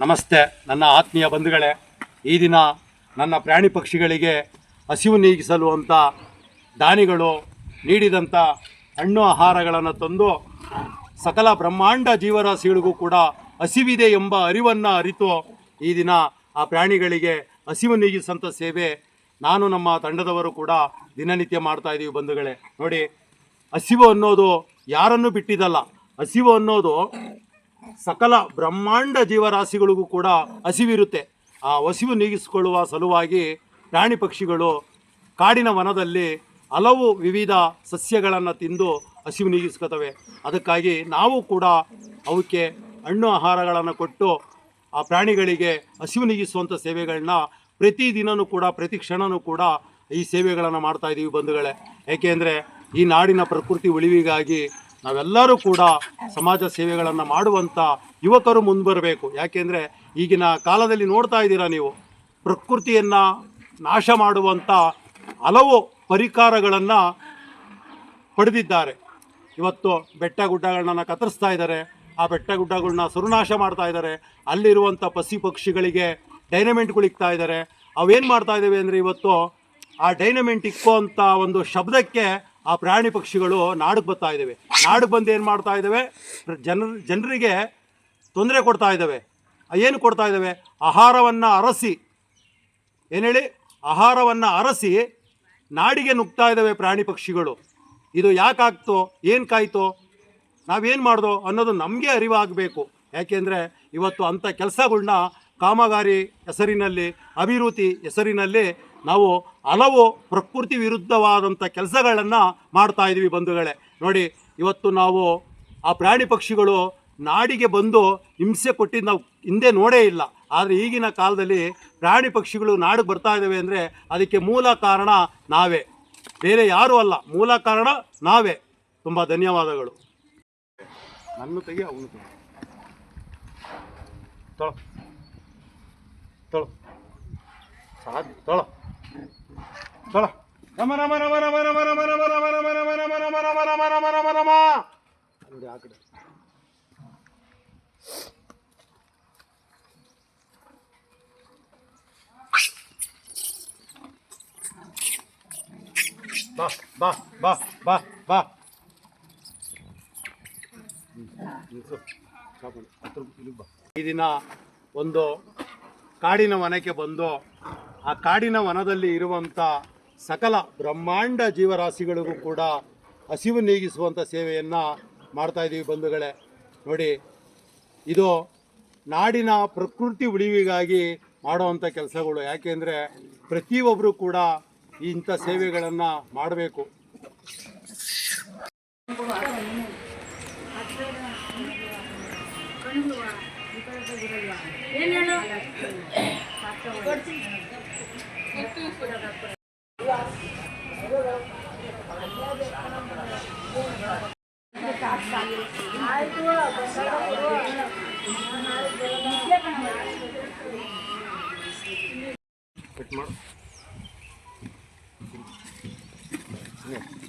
ನಮಸ್ತೆ, ನನ್ನ ಆತ್ಮೀಯ ಬಂಧುಗಳೇ. ಈ ದಿನ ನನ್ನ ಪ್ರಾಣಿ ಪಕ್ಷಿಗಳಿಗೆ ಹಸಿವು ನೀಗಿಸಲು ಅಂತ ದಾನಿಗಳು ನೀಡಿದಂಥ ಹಣ್ಣು ಆಹಾರಗಳನ್ನು ತಂದು ಸಕಲ ಬ್ರಹ್ಮಾಂಡ ಜೀವರಾಶಿಗಳಿಗೂ ಕೂಡ ಹಸಿವಿದೆ ಎಂಬ ಅರಿವನ್ನು ಅರಿತು ಈ ದಿನ ಆ ಪ್ರಾಣಿಗಳಿಗೆ ಹಸಿವು ನೀಗಿಸುವಂಥ ಸೇವೆ ನಾನು ನಮ್ಮ ತಂಡದವರು ಕೂಡ ದಿನನಿತ್ಯ ಮಾಡ್ತಾ ಇದ್ದೀವಿ ಬಂಧುಗಳೇ. ನೋಡಿ, ಹಸಿವು ಅನ್ನೋದು ಯಾರನ್ನು ಬಿಟ್ಟಿದ್ದಲ್ಲ. ಹಸಿವು ಅನ್ನೋದು ಸಕಲ ಬ್ರಹ್ಮಾಂಡ ಜೀವರಾಶಿಗಳಿಗೂ ಕೂಡ ಹಸಿವಿರುತ್ತೆ. ಆ ಹಸಿವು ನೀಗಿಸಿಕೊಳ್ಳುವ ಸಲುವಾಗಿ ಪ್ರಾಣಿ ಪಕ್ಷಿಗಳು ಕಾಡಿನ ವನದಲ್ಲಿ ಹಲವು ವಿವಿಧ ಸಸ್ಯಗಳನ್ನು ತಿಂದು ಹಸಿವು ನೀಗಿಸ್ಕೊತವೆ. ಅದಕ್ಕಾಗಿ ನಾವು ಕೂಡ ಅವಕ್ಕೆ ಹಣ್ಣು ಆಹಾರಗಳನ್ನು ಕೊಟ್ಟು ಆ ಪ್ರಾಣಿಗಳಿಗೆ ಹಸಿವು ನೀಗಿಸುವಂಥ ಸೇವೆಗಳನ್ನ ಪ್ರತಿದಿನವೂ ಕೂಡ, ಪ್ರತಿ ಕ್ಷಣವೂ ಕೂಡ ಈ ಸೇವೆಗಳನ್ನು ಮಾಡ್ತಾ ಇದ್ದೀವಿ ಬಂಧುಗಳೇ. ಏಕೆಂದರೆ ಈ ನಾಡಿನ ಪ್ರಕೃತಿ ಉಳಿವಿಗಾಗಿ ನಾವೆಲ್ಲರೂ ಕೂಡ ಸಮಾಜ ಸೇವೆಗಳನ್ನು ಮಾಡುವಂಥ ಯುವಕರು ಮುಂದುವರಬೇಕು. ಯಾಕೆಂದರೆ ಈಗಿನ ಕಾಲದಲ್ಲಿ ನೋಡ್ತಾ ಇದ್ದೀರಾ ನೀವು, ಪ್ರಕೃತಿಯನ್ನು ನಾಶ ಮಾಡುವಂಥ ಹಲವು ಪರಿಕಾರಗಳನ್ನು ಪಡೆದಿದ್ದಾರೆ. ಇವತ್ತು ಬೆಟ್ಟ ಗುಡ್ಡಗಳನ್ನ ಕತ್ತರಿಸ್ತಾ ಇದ್ದಾರೆ. ಆ ಬೆಟ್ಟ ಗುಡ್ಡಗಳನ್ನ ಸುರುನಾಶ ಮಾಡ್ತಾ ಇದ್ದಾರೆ. ಅಲ್ಲಿರುವಂಥ ಪಸಿ ಪಕ್ಷಿಗಳಿಗೆ ಡೈನಮೆಂಟ್ಗಳು ಇಕ್ತಾ ಇದ್ದಾರೆ. ಅವೇನು ಮಾಡ್ತಾ ಇದ್ದೇವೆ ಅಂದರೆ ಇವತ್ತು ಆ ಡೈನಮೆಂಟ್ ಇಕ್ಕೋ ಅಂತ ಒಂದು ಶಬ್ದಕ್ಕೆ ಆ ಪ್ರಾಣಿ ಪಕ್ಷಿಗಳು ನಾಡಿಗೆ ಬರ್ತಾ ಇದ್ದಾವೆ. ನಾಡಿಗೆ ಬಂದು ಏನು ಮಾಡ್ತಾ ಇದ್ದಾವೆ? ಜನರ ಜನರಿಗೆ ತೊಂದರೆ ಕೊಡ್ತಾ ಇದ್ದಾವೆ. ಏನು ಕೊಡ್ತಾ ಇದ್ದಾವೆ? ಆಹಾರವನ್ನು ಅರಸಿ. ಏನು ಹೇಳಿ? ಆಹಾರವನ್ನು ಅರಸಿ ನಾಡಿಗೆ ನುಗ್ತಾ ಇದ್ದಾವೆ ಪ್ರಾಣಿ ಪಕ್ಷಿಗಳು. ಇದು ಯಾಕಾಗ್ತೋ ಏನು ಕಾಯ್ತೋ? ನಾವೇನು ಮಾಡ್ದೋ ಅನ್ನೋದು ನಮಗೆ ಅರಿವಾಗಬೇಕು. ಯಾಕೆಂದರೆ ಇವತ್ತು ಅಂಥ ಕೆಲಸಗಳ್ನ ಕಾಮಗಾರಿ ಹೆಸರಿನಲ್ಲಿ, ಅಭಿವೃದ್ಧಿ ಹೆಸರಿನಲ್ಲಿ ನಾವು ಹಲವು ಪ್ರಕೃತಿ ವಿರುದ್ಧವಾದಂಥ ಕೆಲಸಗಳನ್ನು ಮಾಡ್ತಾ ಇದ್ದೀವಿ ಬಂಧುಗಳೇ. ನೋಡಿ, ಇವತ್ತು ನಾವು ಆ ಪ್ರಾಣಿ ಪಕ್ಷಿಗಳು ನಾಡಿಗೆ ಬಂದು ಹಿಂಸೆ ಕೊಟ್ಟಿದ್ದು ನಾವು ಹಿಂದೆ ನೋಡೇ ಇಲ್ಲ. ಆದರೆ ಈಗಿನ ಕಾಲದಲ್ಲಿ ಪ್ರಾಣಿ ಪಕ್ಷಿಗಳು ನಾಡಿಗೆ ಬರ್ತಾ ಇದ್ದಾವೆ ಅಂದರೆ ಅದಕ್ಕೆ ಮೂಲ ಕಾರಣ ನಾವೇ. ಬೇರೆ ಯಾರೂ ಅಲ್ಲ, ಮೂಲ ಕಾರಣ ನಾವೇ. ತುಂಬ ಧನ್ಯವಾದಗಳು. ನನ್ನ ತೆಗಿ. ಅವನು ತೊಳ ಸಾಧು ತೊಳ ತೊಳ ರಮ ರಮ ರಮ ರಮ ರಮ ರಮ ರಮ ರಮ ರಮ ರಮ ರಮ ರಮ ರಮ ರಮ ರಮ ರಮ ರಮ ನೋಡಿ ಆ ಕಡೆ ಬಾ ಬಾ ಬಾ ಬಾ ಬಾ ಈ ದಿನ ಒಂದು ಕಾಡಿನ ವನಕ್ಕೆ ಬಂದು, ಆ ಕಾಡಿನ ವನದಲ್ಲಿ ಇರುವಂಥ ಸಕಲ ಬ್ರಹ್ಮಾಂಡ ಜೀವರಾಶಿಗಳಿಗೂ ಕೂಡ ಹಸಿವು ನೀಗಿಸುವಂಥ ಸೇವೆಯನ್ನು ಮಾಡ್ತಾ ಇದ್ದೀವಿ ಬಂಧುಗಳೇ. ನೋಡಿ, ಇದು ನಾಡಿನ ಪ್ರಕೃತಿ ಉಳಿವಿಗಾಗಿ ಮಾಡುವಂಥ ಕೆಲಸಗಳು. ಯಾಕೆಂದರೆ ಪ್ರತಿಯೊಬ್ಬರು ಕೂಡ ಇಂಥ ಸೇವೆಗಳನ್ನು ಮಾಡಬೇಕು. Yeah.